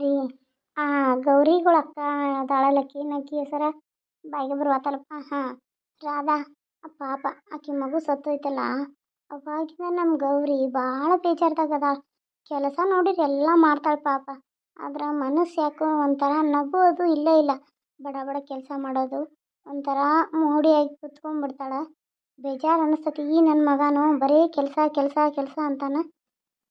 ರೀ. ಆ ಗೌರಿಗಳ ಅಕ್ಕ ಲಕ್ಕಿ, ನಕ್ಕಿ, ಹೆಸರ ಬಾಯಿಗೆ ಬರುವತ್ತಲ್ಲಪ್ಪ ಹಾಂ, ರಾಧಾ ಪಾಪ, ಆಕಿ ಮಗು ಸತ್ತೋಯ್ತಲ್ಲ. ಅವಾಗಿಂದ ನಮ್ಮ ಗೌರಿ ಭಾಳ ಬೇಜಾರ್ದಾಗ ಕೆಲಸ ನೋಡಿರಿ ಎಲ್ಲ ಮಾಡ್ತಾಳೆ ಪಾಪ. ಆದ್ರೆ ಮನಸ್ಸು ಯಾಕೋ ಒಂಥರ ನಗೋದು ಇಲ್ಲೇ, ಇಲ್ಲ. ಬಡ ಬಡ ಕೆಲಸ ಮಾಡೋದು ಒಂಥರ ಮೋಡಿಯಾಗಿ ಕುತ್ಕೊಂಡ್ಬಿಡ್ತಾಳೆ. ಬೇಜಾರು ಅನ್ನಿಸ್ತತಿ ಈ ನನ್ನ ಮಗನೂ ಬರೀ ಕೆಲಸ ಕೆಲಸ ಕೆಲಸ ಅಂತಾನೆ.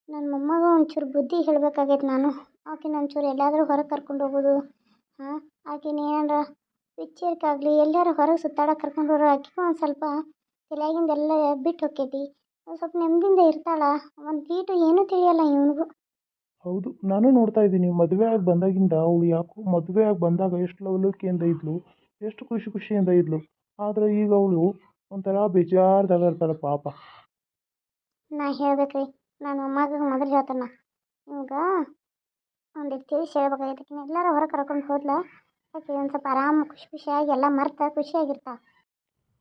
ನನ್ನ ಮೊಮ್ಮಗ ಒಂಚೂರು ಬುದ್ಧಿ ಹೇಳ್ಬೇಕಾಗೈತೆ ನಾನು. ಆಕಿನ ಒಂಚೂರು ಎಲ್ಲಾದರೂ ಹೊರಗೆ ಕರ್ಕೊಂಡು ಹೋಗೋದು. ಹಾಂ ಆಕಿನ ಏನಾರ ಪಿಚ್ಚರ್ಗಾಗಲಿ ಎಲ್ಲಾರು ಹೊರಗೆ ಸುತ್ತಾಡಕ್ಕೆ ಕರ್ಕೊಂಡು ಹೋದ್ರೆ ಆಕಿಗೂ ಒಂದು ಸ್ವಲ್ಪ ತಲೆಯಾಗಿಂದೆಲ್ಲ ಬಿಟ್ಟು ಹೋಕ್ಕೈತಿ. ಒಂದು ಸ್ವಲ್ಪ ನೆಮ್ಮದಿಯಿಂದ ಇರ್ತಾಳ ಒಂದು ಈಟು ಏನೂ ತಿಳಿಯಲ್ಲ ಇವನಿಗೂ. ಹೌದು ನಾನು ನೋಡ್ತಾ ಇದ್ದೀನಿ ಮದುವೆ ಆಗಿ ಬಂದಾಗಿಂದ ಅವಳು ಯಾಕೋ ಮದುವೆ ಆಗಿ ಬಂದಾಗ ಎಷ್ಟು ಲವಲವಿಕೆಯಿಂದ ಇದ್ಲು ಎಷ್ಟು ಖುಷಿ ಖುಷಿಯಿಂದ ಇದ್ಲು. ಆದರೆ ಈಗ ಅವಳು ಒಂಥರ ಬೇಜಾರ್ದಾಗ ಇರ್ತಾಳೆ ಪಾಪ. ನಾ ಹೇಳ್ಬೇಕ್ರಿ ನನ್ನ ಅಮ್ಮಗ ಮೊದಲು ಹೇಳ್ತಾನ ನಿಮ್ಗೆ ಒಂದಿಟ್ಟು ತಿಳಿಸಿ ಹೇಳ್ಬೇಕಾಗೈತೆ ಎಲ್ಲರೂ ಹೊರಗೆ ಕರ್ಕೊಂಡು ಹೋದ್ಲ? ಆಕೆ ಒಂದು ಸ್ವಲ್ಪ ಆರಾಮ, ಖುಷಿ ಖುಷಿಯಾಗಿ ಎಲ್ಲ ಮರ್ತ ಖುಷಿಯಾಗಿರ್ತಾ?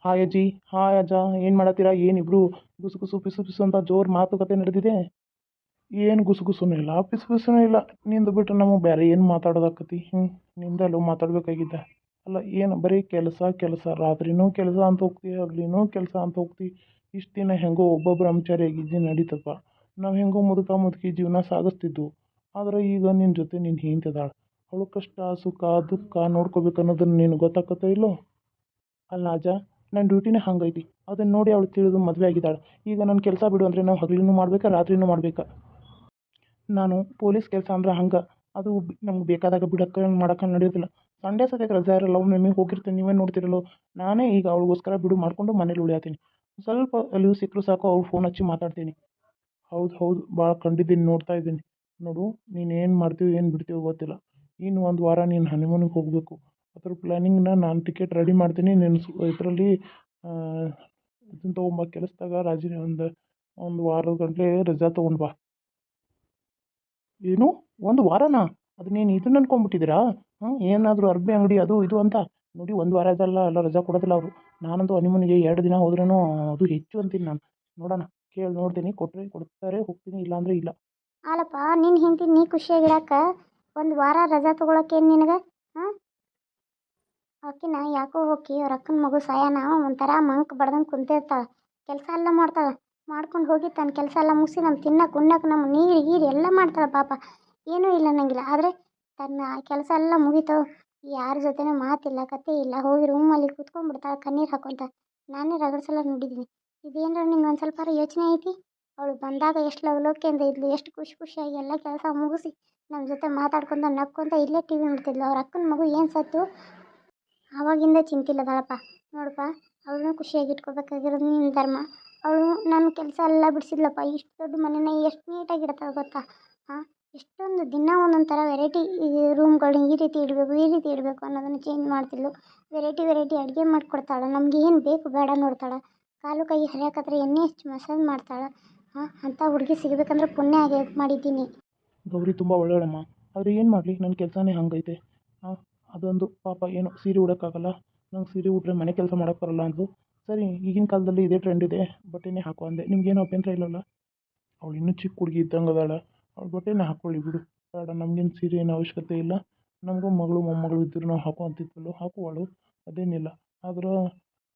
ಹಾಯ್ ಅಜ್ಜಿ, ಹಾಯ್ ಅಜ್ಜ. ಏನು ಮಾಡತ್ತೀರಾ? ಏನಿಬ್ರು ಗುಸು ಗುಸು ಪಿಸು ಪಿಸು ಅಂತ ಜೋರು ಮಾತುಕತೆ ನಡೆದಿದೆ? ಏನು ಗುಸು ಗುಸುನು ಇಲ್ಲ, ಪಿಸು ಪಿಸುನೂ ಇಲ್ಲ. ನಿಂದು ಬಿಟ್ಟರೆ ನಮಗೆ ಬೇರೆ ಏನು ಮಾತಾಡೋದಾಕತಿ ಹ್ಞೂ ನಿಂದಲ್ಲೂ ಮಾತಾಡಬೇಕಾಗಿದ್ದ. ಅಲ್ಲ, ಏನು ಬರೀ ಕೆಲಸ ಕೆಲಸ. ರಾತ್ರಿನೂ ಕೆಲಸ ಅಂತ ಹೋಗ್ತಿ, ಹಗಲಿನೂ ಕೆಲಸ ಅಂತ ಹೋಗ್ತಿ. ಇಷ್ಟು ದಿನ ಹೆಂಗೋ ಒಬ್ಬ ಬ್ರಹ್ಮಚಾರಿಯಾಗಿದ್ದು ನಡೀತಪ್ಪ. ನಾವು ಹೆಂಗೋ ಮುದುಕ ಮುದುಕಿ ಜೀವನ ಸಾಗಿಸ್ತಿದ್ವು. ಆದರೆ ಈಗ ನಿನ್ನ ಜೊತೆ ನಿನ್ನ ಹೆಂಡ್ತಿ ಅವಳು ಕಷ್ಟ, ಸುಖ, ದುಃಖ ನೋಡ್ಕೋಬೇಕು ಅನ್ನೋದನ್ನು ನಿನಗೆ ಗೊತ್ತಾಗತ್ತೋ ಇಲ್ಲೋ? ಅಲ್ಲ ಅಜ್ಜ ನನ್ನ ಡ್ಯೂಟಿನೇ ಹಂಗೈತಿ. ಅದನ್ನು ನೋಡಿ ಅವಳು ತಿಳಿದು ಮದುವೆ ಆಗಿದ್ದಾಳೆ. ಈಗ ನನ್ನ ಕೆಲಸ ಬಿಡು ಅಂದರೆ ನಾವು ಹಗಲಿನೂ ಮಾಡ್ಬೇಕಾ, ರಾತ್ರಿನೂ ಮಾಡ್ಬೇಕಾ? ನಾನು ಪೊಲೀಸ್ ಕೆಲಸ ಅಂದ್ರೆ ಹಂಗೆ. ಅದು ನಮ್ಗೆ ಬೇಕಾದಾಗ ಬಿಡಕ್ಕೆ ಮಾಡಕ್ಕೆ ನಡೆಯೋದಿಲ್ಲ. ಸಂಡೇ ಸದ್ಯಕ್ಕೆ ರಜೆ ಇರಲ್ಲ ನಿಮಗೆ ಹೋಗಿರ್ತೀನಿ. ನೀವೇ ನೋಡ್ತಿರಲ್ಲೋ? ನಾನೇ ಈಗ ಅವಳಿಗೋಸ್ಕರ ಬಿಡು ಮಾಡಿಕೊಂಡು ಮನೇಲಿ ಉಳಿಯತ್ತೀನಿ ಸ್ವಲ್ಪ ಲೀವ್ ಸಿಕ್ಕರೂ ಸಾಕು, ಅವ್ಳು ಫೋನ್ ಹಚ್ಚಿ ಮಾತಾಡ್ತೀನಿ. ಹೌದು ಹೌದು ಭಾಳ ಕಂಡಿದ್ದೀನಿ, ನೋಡ್ತಾ ಇದ್ದೀನಿ. ನೋಡು, ನೀನು ಏನು ಮಾಡ್ತೀವಿ ಏನು ಬಿಡ್ತೀವೋ ಗೊತ್ತಿಲ್ಲ. ಇನ್ನು ಒಂದು ವಾರ ನೀನು ಹನಿಮೂನಿಗೆ ಹೋಗಬೇಕು. ಅದ್ರ ಪ್ಲ್ಯಾನಿಂಗ್ನ ನಾನು ಟಿಕೆಟ್ ರೆಡಿ ಮಾಡ್ತೀನಿ. ನೀನು ಸು, ಇದರಲ್ಲಿ ಇದನ್ನು ತೊಗೊಂಬ. ಕೆಲಸದಾಗ ರಾಜಿನ ಒಂದು ಒಂದು ವಾರದ ಗಂಟಲೆ ರಜಾ ತೊಗೊಂಡು ಬಾ. ಏನು? ಒಂದು ವಾರನಾ? ಅದು ನೀನು ಇದನ್ನ ಅನ್ಕೊಂಡ್ಬಿಟ್ಟಿದ್ದೀರಾ? ಹ್ಞೂ ಏನಾದರೂ ಅರ್ಬಿ ಅಂಗಡಿ ಅದು ಇದು ಅಂತ. ನೋಡಿ, ಒಂದು ವಾರ ಇದೆಲ್ಲ ಎಲ್ಲ ರಜಾ ಕೊಡೋದಿಲ್ಲ ಅವರು. ನಾನಂತೂ ಹನಿಮೂನಿಗೆ ಎರಡು ದಿನ ಹೋದ್ರೂ ಅದು ಹೆಚ್ಚು ಅಂತೀನಿ ನಾನು. ನೋಡೋಣ. ಕೇಳಿ, ನೋಡ್ತೀನಿ. ಕೊಟ್ಟರೆ ಕೊಡ್ತಾರೆ, ಹೋಗ್ತೀನಿ. ಇಲ್ಲಾಂದರೆ ಇಲ್ಲ. ಅಲ್ಲಪ್ಪ ನಿನ್ನ ಹೆಂಡತಿ ನೀ ಖುಷಿಯಾಗಿರಕ್ಕ ಒಂದು ವಾರ ರಜಾ ತೊಗೊಳಕ್ಕೇನು ನಿನಗೆ? ಹಾಂ? ಆಕಿನ ಯಾಕೋ ಹೋಗಿ ಅವ್ರ ಅಕ್ಕನ ಮಗು ಸಾಯನ, ಒಂಥರ ಮಂಕ್ ಬಡ್ದಂಗೆ ಕುಂತಿರ್ತಾಳೆ. ಕೆಲಸ ಎಲ್ಲ ಮಾಡ್ತಾಳೆ. ಮಾಡ್ಕೊಂಡು ಹೋಗಿ ತನ್ನ ಕೆಲಸ ಎಲ್ಲ ಮುಗಿಸಿ ನಮ್ಮ ತಿನ್ನಕ್ಕೆ ಉಣ್ಣಕ್ಕೆ ನಮ್ಮ ನೀರು, ಗೀರು ಎಲ್ಲ ಮಾಡ್ತಾಳೆ ಪಾಪ. ಏನೂ ಇಲ್ಲ ಅನ್ನಂಗಿಲ್ಲ ಆದರೆ ತನ್ನ ಕೆಲಸ ಎಲ್ಲ ಮುಗೀತು. ಯಾರ ಜೊತೆನೂ ಮಾತಿಲ್ಲ, ಕತೆ ಇಲ್ಲ. ಹೋಗಿ ರೂಮಲ್ಲಿ ಕೂತ್ಕೊಂಡ್ಬಿಡ್ತಾಳೆ, ಕಣ್ಣೀರು ಹಾಕ್ಕೊಂತ ನಾನೇ ರಗಡ್ಸಲ್ಲ ಸಲ ನೋಡಿದ್ದೀನಿ ಇದೇನಾರ ನಿಂಗೆ ಒಂದು ಸ್ವಲ್ಪ ಯೋಚನೆ ಐತಿ? ಅವಳು ಬಂದಾಗ ಎಷ್ಟು ಲವಲವಿಕೆಯಿಂದ ಇದ್ಲು ಎಷ್ಟು ಖುಷಿ ಖುಷಿಯಾಗಿ ಎಲ್ಲ ಕೆಲಸ ಮುಗಿಸಿ ನಮ್ಮ ಜೊತೆ ಮಾತಾಡ್ಕೊಂತ ನಕ್ಕೊಂತ ಇಲ್ಲೇ ಟಿ ವಿ ನೋಡ್ತಿದ್ಲು. ಅವ್ರ ಅಕ್ಕನ ಮಗು ಏನು ಸತ್ತು? ಆವಾಗಿಂದ ಚಿಂತಿಲ್ಲದಾಳಪ್ಪ ನೋಡಪ್ಪ ಅವಳನ್ನೂ ಖುಷಿಯಾಗಿ ಇಟ್ಕೋಬೇಕಾಗಿರೋದು ನಿಮ್ಮ ಧರ್ಮ. ಅವಳು ನನ್ನ ಕೆಲಸ ಎಲ್ಲ ಬಿಡಿಸಿದ್ಲಪ್ಪ. ಇಷ್ಟು ದೊಡ್ಡ ಮನೇನ ಎಷ್ಟು ನೀಟಾಗಿ ಇಡ್ತಾಳೆ ಗೊತ್ತಾ? ಹಾಂ ಎಷ್ಟೊಂದು ದಿನ ಒಂದೊಂದು ಥರ ವೆರೈಟಿ ರೂಮ್ಗಳನ್ನ ಈ ರೀತಿ ಇಡಬೇಕು, ಈ ರೀತಿ ಇಡಬೇಕು ಅನ್ನೋದನ್ನು ಚೇಂಜ್ ಮಾಡ್ತಿದ್ಲು. ವೆರೈಟಿ ವೆರೈಟಿ ಅಡುಗೆ ಮಾಡಿಕೊಡ್ತಾಳೆ. ನಮ್ಗೆ ಏನು ಬೇಕು ಬೇಡ ನೋಡ್ತಾಳೆ. ಕಾಲು ಕೈ ಹರಿಯಾಕತ್ರ ಎಣ್ಣೆ ಹಚ್ಚಿ ಮಸಾಜ್ ಮಾಡ್ತಾಳೆ. ಹಾಂ ಅಂಥ ಹುಡುಗಿ ಸಿಗಬೇಕಂದ್ರೆ ಪುಣ್ಯ ಆಗಿ ಮಾಡಿದ್ದೀನಿ. ಗೌರಿ ತುಂಬ ಒಳ್ಳೆಯಳಮ್ಮ ಆದರೆ ಏನು ಮಾಡಲಿ? ನನ್ನ ಕೆಲಸನೇ ಹಂಗೈತೆ. ಹಾಂ, ಅದೊಂದು ಪಾಪ ಏನು ಸೀರೆ ಉಡೋಕ್ಕಾಗಲ್ಲ. ನಂಗೆ ಸೀರೆ ಉಟ್ರೆ ಮನೆ ಕೆಲಸ ಮಾಡೋಕ್ಕೆ ಬರಲ್ಲ ಅಂದು ಸರಿ, ಈಗಿನ ಕಾಲದಲ್ಲಿ ಇದೇ ಟ್ರೆಂಡ್ ಇದೆ. ಬಟ್ಟೆನೇ ಹಾಕೋ ಅಂದೆ. ನಿಮ್ಗೇನು ಅಭ್ಯಂತರ ಇಲ್ಲಲ್ಲ? ಅವಳು ಇನ್ನೂ ಚಿಕ್ಕ ಹುಡುಗಿ ಇದ್ದಂಗೆ ಅದಾಳ. ಅವ್ಳು ಬಟ್ಟೆನೇ ಹಾಕ್ಕೊಳ್ಳಿ ಬಿಡು. ಬೇಡ, ನಮಗೇನು ಸೀರೆ ಏನು ಅವಶ್ಯಕತೆ ಇಲ್ಲ. ನಮಗೂ ಮಗಳು, ಮೊಮ್ಮಗಳು ಇದ್ದರೂ ನಾವು ಹಾಕೋ ಅಂತಿದ್ವಲ್ಲೋ, ಹಾಕುವಳು. ಅದೇನಿಲ್ಲ. ಆದ್ರೆ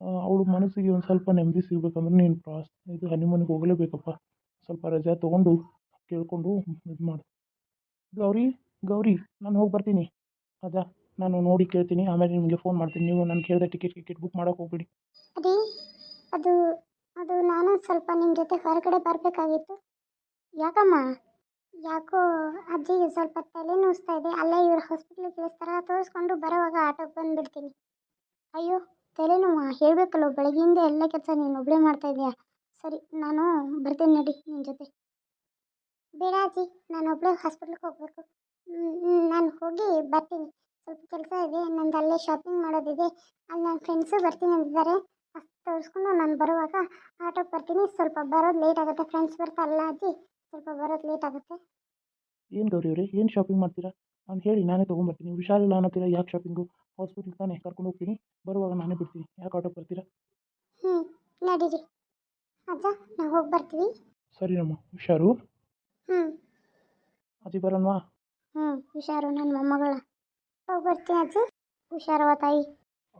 ಅವಳು ಮನಸ್ಸಿಗೆ ಒಂದು ಸ್ವಲ್ಪ ನೆಮ್ಮದಿ ಸಿಗಬೇಕಂದ್ರೆ ನೀನು ಪ್ರಾಸ್, ಇದು ಹನಿಮೂನಿಗೆ ಹೋಗಲೇಬೇಕಪ್ಪ. ಸ್ವಲ್ಪ ರಜಾ ತೊಗೊಂಡು ಕೇಳಿಕೊಂಡು ಇದು ಮಾಡು. ಗೌರಿ ಗೌರಿ, ನಾನು ಹೋಗಿ ಬರ್ತೀನಿ. ಅದ, ನಾನು ನೋಡಿ ಕೇಳ್ತೀನಿ. ಆಮೇಲೆ ನಿಮಗೆ ಫೋನ್ ಮಾಡ್ತೀನಿ. ನೀವು ನಾನು ಕೇಳಿದೆ ಟಿಕೆಟ್ ಟಿಕೆಟ್ ಬುಕ್ ಮಾಡೋಕೆ ಹೋಗ್ಬೇಡಿ. ಅದೇ, ಅದು ಅದು ನಾನು ಸ್ವಲ್ಪ ನಿಮ್ಮ ಜೊತೆ ಹೊರಗಡೆ ಬರಬೇಕಾಗಿತ್ತು. ಯಾಕಮ್ಮ? ಯಾಕೋ ಅಜ್ಜಿಗೆ ಸ್ವಲ್ಪ ತಲೆ ನೋಸ್ತಾ ಇದೆ. ಅಲ್ಲೇ ಇವ್ರ ಹಾಸ್ಪಿಟ್ಲಿಗೆ ತರ ತೋರಿಸ್ಕೊಂಡು ಬರೋವಾಗ ಆಟೋಗೆ ಬಂದುಬಿಡ್ತೀನಿ. ಅಯ್ಯೋ ತಲೆನೋವಾ ಹೇಳಬೇಕಲ್ಲ ಬೆಳಗ್ಗೆಯಿಂದ ಎಲ್ಲ ಕೆಲಸ ನೀನು ಒಬ್ಬಳೇ ಮಾಡ್ತಾ ಇದೀಯಾ ಸರಿ, ನಾನು ಬರ್ತೀನಿ ನಡಿ ನಿನ್ನ ಜೊತೆ. ಬೇಡ ಅಜ್ಜಿ, ನಾನು ಒಬ್ಬಳೇ ಹಾಸ್ಪಿಟ್ಲಿಗೆ ಹೋಗಬೇಕು. ನಾನು ಹೋಗಿ ಬರ್ತೀನಿ. ಸ್ವಲ್ಪ ಕೆಲಸ ಇದೆ, ನಂದು ಅಲ್ಲೇ ಶಾಪಿಂಗ್ ಮಾಡೋದಿದೆ. ಅಲ್ಲಿ ನನ್ನ ಫ್ರೆಂಡ್ಸು ಬರ್ತೀನಿ ಅಂತಿದ್ದಾರೆ ತೋರಿಸ್ಕೊಂಡು ನಾನು ಬರುವಾಗ ಆಟೋಗೆ ಬರ್ತೀನಿ. ಸ್ವಲ್ಪ ಬರೋದು ಲೇಟ್ ಆಗುತ್ತೆ. ಫ್ರೆಂಡ್ಸ್ ಬರ್ತಾರಲ್ಲ ಅಜ್ಜಿ, ಸ್ವಲ್ಪ ಬರೋದು ಲೇಟ್ ಆಗುತ್ತೆ. ಏನು ಗೌರಿ ಅವರೇ, ಏನು ಶಾಪಿಂಗ್ ಮಾಡ್ತೀರಾ? ನಾನು ಹೇಳಿ ನಾನೇ ತೊಗೊಂಬರ್ತೀನಿ. ವಿಶಾಲ್ ಇಲ್ಲ ಅನ್ನತ್ತೀರಾ ಯಾಕೆ ಶಾಪಿಂಗು ಹಾಸ್ಪಿಟ್ಲ್ ತಾನೇ ಕರ್ಕೊಂಡು ಹೋಗ್ತೀನಿ. ಬರುವಾಗ ನಾನೇ ಬಿಡ್ತೀನಿ. ಯಾಕೆ ಆಟೋ ಬರ್ತೀರಾ? ಹ್ಞೂ ನಡೀರಿ ಅಜ್ಜ ನಾವು ಹೋಗಿ ಬರ್ತೀವಿ. ಸರಿನಮ್ಮ ಹುಷಾರು. ಹ್ಞೂ ಅಜ್ಜಿ ಬರೋಣವಾ ಹ್ಞೂ ಹುಷಾರು ನನ್ನ ಮೊಮ್ಮಗಳ. ಹೋಗಿ ಬರ್ತೀನಿ ಅಜ್ಜಿ. ಹುಷಾರವ ತಾಯಿ.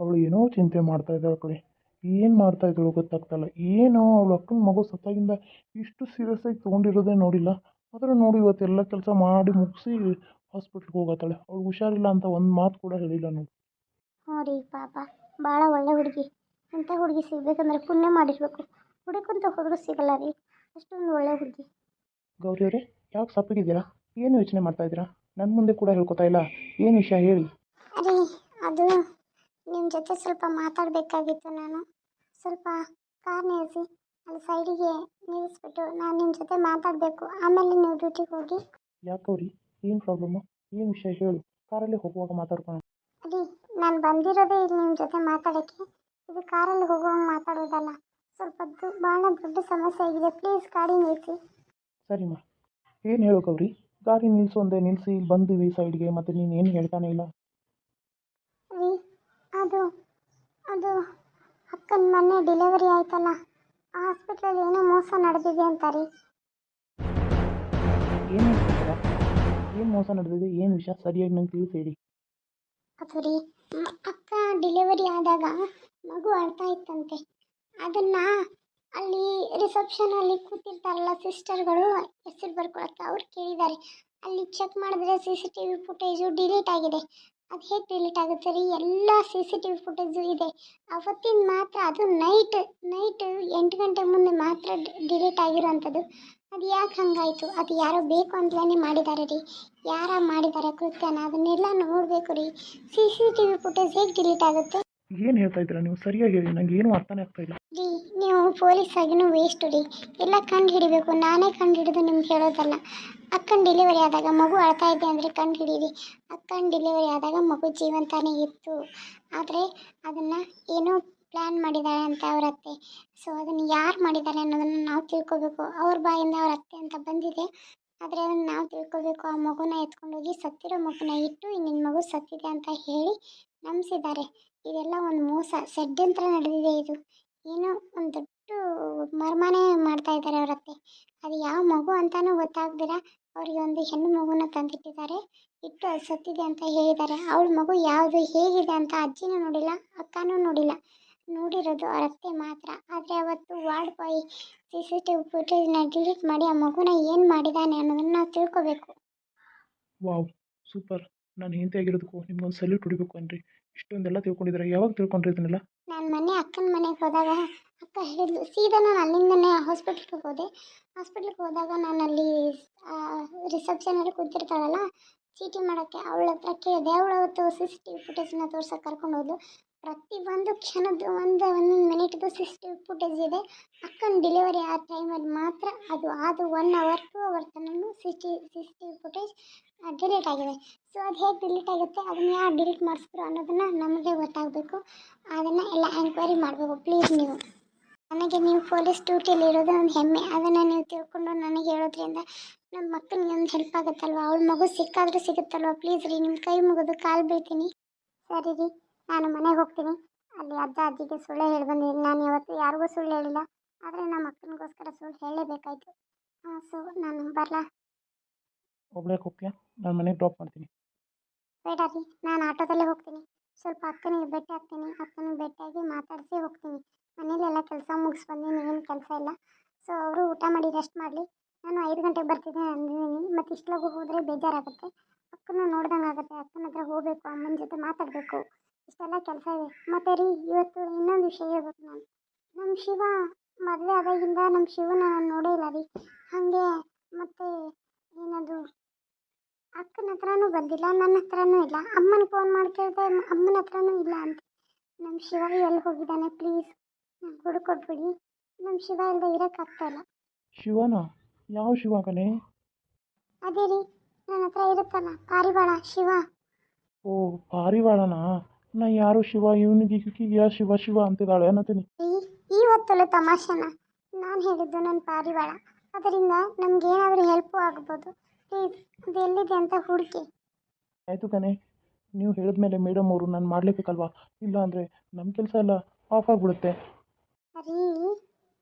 ಅವಳು ಏನೋ ಚಿಂತೆ ಮಾಡ್ತಾ ಇದ್ದಾಳೆ ಕಡೆ ಏನು ಮಾಡ್ತಾ ಇದ್ದಳು ಗೊತ್ತಾಗ್ತಾಯಿಲ್ಲ ಏನೋ ಅವಳು ಅಕ್ಕನ ಮಗು ಸತ್ತಾಗಿಂದ ಇಷ್ಟು ಸೀರಿಯಸ್ ಆಗಿ ತೊಗೊಂಡಿರೋದೇ ನೋಡಿಲ್ಲ. ಆದರೂ ನೋಡಿ ಇವತ್ತೆಲ್ಲ ಕೆಲಸ ಮಾಡಿ ಮುಗಿಸಿ ಹಾಸ್ಪಿಟ್ಲ್ಗೆ ಹೋಗತ್ತಾಳೆ. ಅವಳು ಹುಷಾರಿಲ್ಲ ಅಂತ ಒಂದು ಮಾತು ಕೂಡ ಹೇಳಿಲ್ಲ ನೋಡಿ. ಹ್ಞೂ ರೀ ಪಾಪ. ಭಾಳ ಒಳ್ಳೆ ಹುಡುಗಿ. ಅಂತ ಹುಡುಗಿ ಸಿಗಬೇಕಂದ್ರೆ ಪುಣ್ಯ ಮಾಡಿಸಬೇಕು ಹುಡುಕಂತ ಹೋದರೂ ಸಿಗಲ್ಲ ರೀ. ಅಷ್ಟೊಂದು ಒಳ್ಳೆ ಹುಡುಗಿ. ಗೌರಿ ಅವರೇ ಯಾಕೆ ಸಪ್ಪಗಿದ್ದೀರಾ? ಏನು ಯೋಚನೆ ಮಾಡ್ತಾ ಇದ್ದೀರಾ? ನನ್ನ ಮುಂದೆ ಕೂಡ ಹೇಳ್ಕೊತಾ ಇಲ್ಲ. ಏನು ವಿಷಯ ಹೇಳಿ? ಅರೆ ಅದು ನಿಮ್ಮ ಜೊತೆ ಸ್ವಲ್ಪ ಮಾತಾಡಬೇಕಾಗಿತ್ತು ನಾನು. ಸ್ವಲ್ಪ ಕಾರ್ ನಿಲ್ಲಿಸಿ ಅಲ್ಲಿ ಸೈಡಿಗೆ ನಿಲ್ಲಿಸ್ಬಿಟ್ಟು ನಾನು ನಿಮ್ಮ ಜೊತೆ ಮಾತಾಡಬೇಕು. ಆಮೇಲೆ ನೀವು ಡ್ಯೂಟಿಗೆ ಹೋಗಿ. ಯಾಕೆ ಗೌರಿ? ಏನು ಪ್ರಾಬ್ಲಮ್ಮು ಏನು ವಿಷಯ ಹೇಳು? ಕಾರಲ್ಲಿ ಹೋಗುವಾಗ ಮಾತಾಡ್ಕೊಂಡು ರೀ ನಾನು ಬಂದಿರೋದೇ ಇಲ್ಲಿ ನಿಮ್ಮ ಜೊತೆ ಮಾತಾಡೋಕ್ಕೆ. ಇದು ಕಾರಲ್ಲಿ ಹೋಗುವಾಗ ಮಾತಾಡೋದಲ್ಲ. ಸ್ವಲ್ಪ ಭಾಳ ದೊಡ್ಡ ಸಮಸ್ಯೆ ಆಗಿದೆ. ಪ್ಲೀಸ್ ಗಾಡಿ ಸರಿ ಸರಿಮ್ಮ ಏನು ಹೇಳು ಗೌರಿ? ಗಾಡಿ ನಿಲ್ಲಿಸು ಅಂದೆ ನಿಲ್ಸಿ ಇಲ್ಲಿ ಬಂದಿವಿ ಸೈಡ್ಗೆ ಮತ್ತು ನೀನು ಏನು ಹೇಳ್ತಾನೆ ಇಲ್ಲ? ರೀ ಅದು ಅದು ಅಕ್ಕನ ಮೊನ್ನೆ ಡೆಲಿವರಿ ಆಯ್ತಲ್ಲ. ಆ ಹಾಸ್ಪಿಟ್ಲಲ್ಲಿ ಏನೋ ಮೋಸ ನಡೆದಿದೆ ಅಂತ ರೀ. ಏನು ಮೋಸ ನಡೆದಿದೆ, ಏನು ವಿಷಯ? ಸರಿಯಾಗಿ ನಂಗೆ ತಿಳಿಸಿ ಹೇಳಿ. ಅಕ್ಕ ಡೆಲಿವರಿ ಆದಾಗ ಮಗು ಅಳ್ತಾ ಇತ್ತಂತೆ. ಅದನ್ನ ಅಲ್ಲಿ ರಿಸೆಪ್ಷನಲ್ಲಿ ಕೂತಿರ್ತಾರಲ್ಲ ಸಿಸ್ಟರ್ಗಳು ಹೆಸರು ಬರ್ಕೊಳಕ್ಕೆ ಅವ್ರು ಕೇಳಿದ್ದಾರೆ. ಅಲ್ಲಿ ಚೆಕ್ ಮಾಡಿದ್ರೆ C C T V footage delete ಆಗಿದೆ. ಅದು ಹೇಗೆ ಡಿಲೀಟ್ ಆಗುತ್ತೆ ರೀ? ಎಲ್ಲ C C T V footage ಇದೆ. ಅವತ್ತಿನ ಮಾತ್ರ ಅದು ನೈಟ್ ನೈಟ್ ಎಂಟು ಗಂಟೆ ಮುಂದೆ ಮಾತ್ರ ಡಿಲೀಟ್ ಆಗಿರೋವಂಥದ್ದು ಅದು ಯಾಕೆ ಹಂಗಾಯಿತು? ಅದು ಯಾರೋ ಬೇಕು ಅಂತಲೇ ಮಾಡಿದ್ದಾರೆ ರೀ. ಯಾರ ಮಾಡಿದ್ದಾರೆ ಕೃತ್ಯನ? ಅದನ್ನೆಲ್ಲ ನೋಡಬೇಕು ರೀ. C C T V footage ಹೇಗೆ ಡಿಲೀಟ್ ಆಗುತ್ತೆ? ಏನು ಹೇಳ್ತಾ ಇದ್ದೀರಾ ನೀವು? ಸರಿಯಾಗಿ ಹೇಳಿ. ನನಗೆ ಏನು ಅರ್ಥನೇ ಆಗ್ತಾ ಇಲ್ಲ. ರೀ, ನೀವು ಪೊಲೀಸ್ ಆಗಿನೂ ವೇಸ್ಟು ರೀ. ಎಲ್ಲ ಕಂಡು ಹಿಡಿಬೇಕು. ನಾನೇ ಕಂಡು ಹಿಡಿದು ನಿಮ್ಗೆ ಹೇಳೋದಲ್ಲ. ಅಕ್ಕನ ಡೆಲಿವರಿ ಆದಾಗ ಮಗು ಅಳ್ತಾ ಇದೆ ಅಂದರೆ ಕಂಡು ಹಿಡೀರಿ. ಅಕ್ಕನ ಡೆಲಿವರಿ ಆದಾಗ ಮಗು ಜೀವಂತಾನೇ ಇತ್ತು. ಆದರೆ ಅದನ್ನು ಏನೋ ಪ್ಲ್ಯಾನ್ ಮಾಡಿದ್ದಾರೆ ಅಂತ ಅವ್ರ ಅತ್ತೆ. ಸೊ ಅದನ್ನು ಯಾರು ಮಾಡಿದ್ದಾರೆ ಅನ್ನೋದನ್ನು ನಾವು ತಿಳ್ಕೊಬೇಕು. ಅವ್ರ ಬಾಯಿಂದ ಅವ್ರ ಅತ್ತೆ ಅಂತ ಬಂದಿದೆ. ಆದರೆ ಅದನ್ನು ನಾವು ತಿಳ್ಕೊಬೇಕು. ಆ ಮಗುನ ಎತ್ಕೊಂಡೋಗಿ ಸತ್ತಿರೋ ಮಗುನ ಇಟ್ಟು ನಿನ್ನ ಮಗು ಸತ್ತಿದೆ ಅಂತ ಹೇಳಿ ನಂಬಿಸಿದ್ದಾರೆ. ಇದೆಲ್ಲ ಒಂದು ಮೋಸ. ಷಡ್ಯಂತ್ರ ನಡೆದಿದೆ ಇದು. ಏನೋ ಒಂದು ದೊಡ್ಡ ಮರ್ಮನೆ ಮಾಡ್ತಾ ಇದ್ದಾರೆ ಅವ್ರ ಅತ್ತೆ. ಅದು ಯಾವ ಮಗು ಅಂತಾನೂ ಗೊತ್ತಾಗ್ದಿರ. ಅವರಿಗೆ ಒಂದು ಹೆಣ್ಣು ಮಗುನ ತಂದಿಟ್ಟಿದ್ದಾರೆ. ಇಟ್ಟು ಅದು ಸತ್ತಿದೆ ಅಂತ ಹೇಳಿದ್ದಾರೆ. ಅವಳ ಮಗು ಯಾವುದು, ಹೇಗಿದೆ ಅಂತ ಅಜ್ಜಿನೂ ನೋಡಿಲ್ಲ, ಅಕ್ಕನೂ ನೋಡಿಲ್ಲ. ನೋಡಿರೋದು ಅವ್ರ ಅತ್ತೆ ಮಾತ್ರ. ಆದರೆ ಅವತ್ತು ward boy C C T V ಫುಟೇಜ್ನ delete ಮಾಡಿ ಆ ಮಗುನ ಏನು ಮಾಡಿದ್ದಾನೆ ಅನ್ನೋದನ್ನು ನಾವು ತಿಳ್ಕೊಬೇಕು. Wow, super. ನಾನು ಹೆಂಡತಿ ಆಗಿರೋದಕ್ಕೂ ನಿಮ್ಗೊಂದು ಸಲ್ಯೂಟ್ ಹೊಡಿಬೇಕು ಅನ್ರಿ. ಇಷ್ಟೊಂದೆಲ್ಲ ತಿಳ್ಕೊಂಡಿದ್ದಾರೆ? ಯಾವಾಗ ತಿಳ್ಕೊಂಡ್ರಿ ಇದನ್ನೆಲ್ಲ ನಾನು ಮೊನ್ನೆ ಅಕ್ಕನ ಮನೆಗೆ ಹೋದಾಗ ಅಕ್ಕ ಹೇಳಿದ್ಲು, ಸೀದಾ ನಾನು ಅಲ್ಲಿಂದನೇ ಹಾಸ್ಪಿಟ್ಲಿಗೆ ಹೋದೆ. ಹಾಸ್ಪಿಟ್ಲಿಗೆ ಹೋದಾಗ ನಾನು ಅಲ್ಲಿ ರಿಸೆಪ್ಷನಲ್ಲಿ ಕೂತಿರ್ತಾಳಲ್ಲ ಚೀಟಿ ಮಾಡೋಕ್ಕೆ ಅವಳ ಹತ್ರ ಕೇಳಿದೆ. ಅವಳು ಅವತ್ತು ಸಿ ಸಿ ಟಿ ವಿ ಫುಟೇಜ್ನ ತೋರ್ಸೋಕೆ ಕರ್ಕೊಂಡು ಹೋದ್ಲು. ಪ್ರತಿಯೊಂದು ಕ್ಷಣದ ಒಂದು ಒಂದೊಂದು ಮಿನಿಟ್ದು ವಿ ಫುಟೇಜ್ ಇದೆ. ಅಕ್ಕನ ಡೆಲಿವರಿ ಆ ಟೈಮಲ್ಲಿ ಮಾತ್ರ ಅದು ಅದು ಒನ್ ಅವರ್ ಟು ಅವರ್ ತನಕ C T C C T V footage delete ಆಗಿದೆ. ಸೊ ಅದು ಹೇಗೆ ಡಿಲೀಟ್ ಆಗುತ್ತೆ? ಅದನ್ನ ಯಾರು ಡಿಲೀಟ್ ಮಾಡಿಸಿದ್ರು ಅನ್ನೋದನ್ನು ನಮಗೆ ಗೊತ್ತಾಗಬೇಕು. ಅದನ್ನು ಎಲ್ಲ ಎಂಕ್ವೈರಿ ಮಾಡಬೇಕು. ಪ್ಲೀಸ್ ನೀವು. ನನಗೆ ನೀವು ಪೊಲೀಸ್ ಡ್ಯೂಟಿಯಲ್ಲಿ ಇರೋದು ಒಂದು ಹೆಮ್ಮೆ. ಅದನ್ನು ನೀವು ತಿಳ್ಕೊಂಡು ನನಗೆ ಹೇಳೋದ್ರಿಂದ ನಮ್ಮ ಮಕ್ಕಳಿಗೆ ಒಂದು ಹೆಲ್ಪ್ ಆಗುತ್ತಲ್ವ? ಅವಳ ಮಗು ಸಿಕ್ಕಾದರೂ ಸಿಗುತ್ತಲ್ವ? ಪ್ಲೀಸ್ ರೀ ನಿಮ್ಮ ಕೈ ಮುಗಿದು ಕಾಲು ಬೀಳ್ತೀನಿ. ಸರಿ ರೀ. ನಾನು ಮನೆಗೆ ಹೋಗ್ತೀನಿ. ಅಲ್ಲಿ ಅಜ್ಜ ಅಜ್ಜಿಗೆ ಸುಳ್ಳು ಹೇಳಿ ಬಂದಿದ್ದೀನಿ. ನಾನು ಯಾವತ್ತೂ ಯಾರಿಗೂ ಸುಳ್ಳು ಹೇಳಿಲ್ಲ. ಆದರೆ ನಮ್ಮ ಅಕ್ಕನಿಗೋಸ್ಕರ ಸುಳ್ಳು ಹೇಳಲೇಬೇಕಾಯ್ತು. ಹಾಂ ಸೊ ನಾನು ಬರಲಾ? ಒಬ್ಬಳೇ ಹೋಗ್ತೀಯಾ ನಾನು ಮನೆಗೆ ಡ್ರಾಪ್ ಮಾಡ್ತೀನಿ. ಬೇಡ ರೀ ನಾನು ಆಟೋದಲ್ಲೇ ಹೋಗ್ತೀನಿ. ಸ್ವಲ್ಪ ಅಕ್ಕನಿಗೆ ಭೇಟಿ ಆಗ್ತೀನಿ. ಅಕ್ಕನಿಗೆ ಭೇಟಿಯಾಗಿ ಮಾತಾಡಿಸಿ ಹೋಗ್ತೀನಿ. ಮನೇಲೆಲ್ಲ ಕೆಲಸ ಮುಗಿಸ್ ಬಂದೀನಿ ಏನು ಕೆಲಸ ಇಲ್ಲ. ಸೊ ಅವರು ಊಟ ಮಾಡಿ ರೆಸ್ಟ್ ಮಾಡಲಿ. ನಾನು ಐದು ಗಂಟೆಗೆ ಬರ್ತಿದ್ದೆ ಅಂದಿದ್ದೀನಿ. ಮತ್ತು ಇಷ್ಟಲಾಗೂ ಹೋದರೆ ಬೇಜಾರಾಗುತ್ತೆ. ಅಕ್ಕನ ನೋಡ್ದಂಗೆ ಆಗುತ್ತೆ ಅಕ್ಕನ ಹತ್ರ ಹೋಗಬೇಕು ಅಮ್ಮನ ಜೊತೆ ಮಾತಾಡಬೇಕು. ಇಷ್ಟೆಲ್ಲ ಕೆಲಸ ಇದೆ. ಮತ್ತು ರೀ ಇವತ್ತು ಇನ್ನೊಂದು ವಿಷಯ ಹೇಳ್ಬೇಕು ನಾನು. ನಮ್ಮ ಶಿವ ಮದುವೆ ಆದಾಗಿಂದ ನಮ್ಮ ಶಿವನ ನಾನು ನೋಡೇ ಇಲ್ಲ ರೀ. ಹಾಗೆ ಮತ್ತು ಏನದು ಅಕ್ಕನ ಹತ್ರನೂ ಬಂದಿಲ್ಲ ನನ್ನ ಹತ್ರನೂ ಇಲ್ಲ. ಅಮ್ಮನ ಫೋನ್ ಮಾಡ್ತಿದ್ದೆ ಅಮ್ಮನ ಹತ್ರನೂ ಇಲ್ಲ ಅಂತ. ನಮ್ಮ ಶಿವ ಎಲ್ಲಿ ಹೋಗಿದ್ದಾನೆ ಪ್ಲೀಸ್ ನಂಗೆ ಹುಡುಕೊಟ್ಬಿಡಿ ನಮ್ಮ ಶಿವ ಇಲ್ಲದೆ ಇರೋಕ್ಕಾಗ್ತಾ ಇಲ್ಲ. ಶಿವನ? ಯಾವ ಶಿವ ಕಣೆ? ಅದೇ ರೀ ನನ್ನ ಹತ್ರ ಇರುತ್ತಲ್ಲ ಪಾರಿವಾಳ ಶಿವ. ಓ ಪಾರಿವಾಳನಾ? ನಾ ಯಾರು ಶಿವ ಇವನಿಗೆ ಯಾ ಶಿವ ಶಿವ ಅಂತಿದ್ದಾಳೆ ಅನ್ನತೀನಿ ಈ ಹೊತ್ತಲ್ಲ ತಮಾಷೆನ? ನಾನು ಹೇಳಿದ್ದು ನನ್ನ ಪಾರಿವಾಳ. ಅದರಿಂದ ನಮಗೇನಾದರೂ ಹೆಲ್ಪು ಆಗ್ಬೋದು. ಪ್ಲೀಸ್ ಅದು ಎಲ್ಲಿದೆ ಅಂತ ಹುಡುಕಿ. ಆಯಿತು ಕಣೆ ನೀವು ಹೇಳಿದ ಮೇಲೆ ಮೇಡಮ್ ಅವರು ನಾನು ಮಾಡಲೇಬೇಕಲ್ವಾ ಇಲ್ಲ ಅಂದರೆ ನಮ್ಮ ಕೆಲಸ ಎಲ್ಲ ಆಫ್ ಆಗಿಬಿಡುತ್ತೆ. ರೀ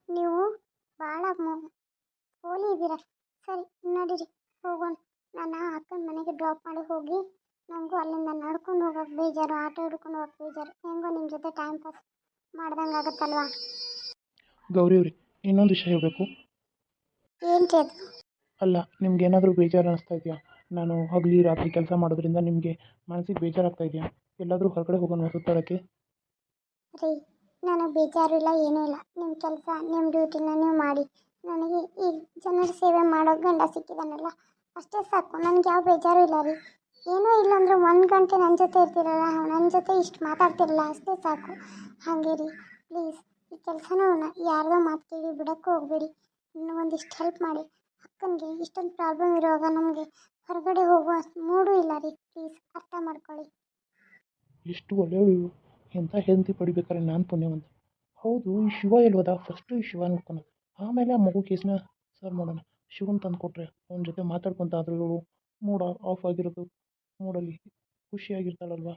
ನೀವು ಭಾಳ ಹೋಗಿ ಪೋಲಿ ಇದ್ದೀರ ಸರಿ ನಡೀರಿ ಹೋಗೋಣ. ನಾನು ಅಕ್ಕನ ಮನೆಗೆ ಡ್ರಾಪ್ ಮಾಡಿ ಹೋಗಿ ನನಗೂ ಅಲ್ಲಿಂದ ನಡ್ಕೊಂಡು ಹೋಗೋಕೆ ಬೇಜಾರು ಆಟೋ ಹಿಡ್ಕೊಂಡು ಹೋಗೋಕೆ ಬೇಜಾರು. ಹೆಂಗೋ ನಿಮ್ಮ ಜೊತೆ ಟೈಮ್ ಪಾಸ್ ಮಾಡ್ದಂಗೆ ಆಗುತ್ತಲ್ವಾ? ಗೌರಿ ಅವ್ರಿ ಇನ್ನೊಂದು ವಿಷಯ ಹೇಳಬೇಕು. ಏನು ಚೇತು ಅಲ್ಲ ನಿಮ್ಗೆ ಏನಾದರೂ ಬೇಜಾರು ಅನ್ನಿಸ್ತಾ ಇದೆಯಾ? ನಾನು ಹಗಲಿ ರಾತ್ರಿ ಕೆಲಸ ಮಾಡೋದ್ರಿಂದ ನಿಮಗೆ ಮನಸ್ಸಿಗೆ ಬೇಜಾರಾಗ್ತಾ ಇದೆಯಾ? ಎಲ್ಲಾದರೂ ಹೊರಗಡೆ ಹೋಗೋಣ ಸುತ್ತಾಡೋಕ್ಕೆ. ರೀ ನನಗೆ ಬೇಜಾರು ಇಲ್ಲ ಏನೂ ಇಲ್ಲ. ನಿಮ್ಮ ಕೆಲಸ ನಿಮ್ಮ ಡ್ಯೂಟಿನ ನೀವು ಮಾಡಿ. ನನಗೆ ಈ ಜನರ ಸೇವೆ ಮಾಡೋ ಗಂಡ ಸಿಕ್ಕಿದಾನಲ್ಲ ಅಷ್ಟೇ ಸಾಕು. ನನಗೆ ಯಾವ ಬೇಜಾರು ಇಲ್ಲ ರೀ. ಏನೂ ಇಲ್ಲ ಅಂದರೆ ಒಂದು ಗಂಟೆ ನನ್ನ ಜೊತೆ ಇರ್ತಿರಲ್ಲ ನನ್ನ ಜೊತೆ ಇಷ್ಟು ಮಾತಾಡ್ತಿರಲ್ಲ, ಅಷ್ಟೇ ಸಾಕು. ಹಾಗೆ ರೀ ಪ್ಲೀಸ್ ಈ ಕೆಲಸನೂ ಯಾರ್ದೋ ಮಾತು ಕೇಳಿ ಬಿಡೋಕ್ಕೂ ಹೋಗಬೇಡಿ. ಇನ್ನೂ ಒಂದಿಷ್ಟು ಹೆಲ್ಪ್ ಮಾಡಿ. ಅಕ್ಕನಿಗೆ ಇಷ್ಟೊಂದು ಪ್ರಾಬ್ಲಮ್ ಇರುವಾಗ ನಮಗೆ ಹೊರಗಡೆ ಹೋಗುವ ಮೂಡೂ ಇಲ್ಲ ರೀ ಪ್ಲೀಸ್ ಅರ್ಥ ಮಾಡ್ಕೊಳ್ಳಿ. ಎಷ್ಟು ಒಳ್ಳೆಯವಳು. ಎಂಥ ಹೆಂಡತಿ ಪಡಿಬೇಕಾದ್ರೆ ನಾನು ಪುಣ್ಯವಂತ. ಹೌದು, ಈ ಶಿವ ಎಲ್ವದ? ಫಸ್ಟು ಈ ಶಿವ ನೋಡ್ಕೊಳ ಆಮೇಲೆ ಆ ಮಗು ಕೇಸ್ನ ಸರ್ ಮಾಡೋಣ. ಶಿವನ್ ತಂದು ಕೊಟ್ಟರೆ ಅವನ ಜೊತೆ ಮಾತಾಡ್ಕೊತ ಆದರೂ ಮೂಡ್ ಆಫ್ ಆಗಿರೋದು. ಮೂಡಲ್ಲಿ ಖುಷಿಯಾಗಿರ್ತಾಳಲ್ವ?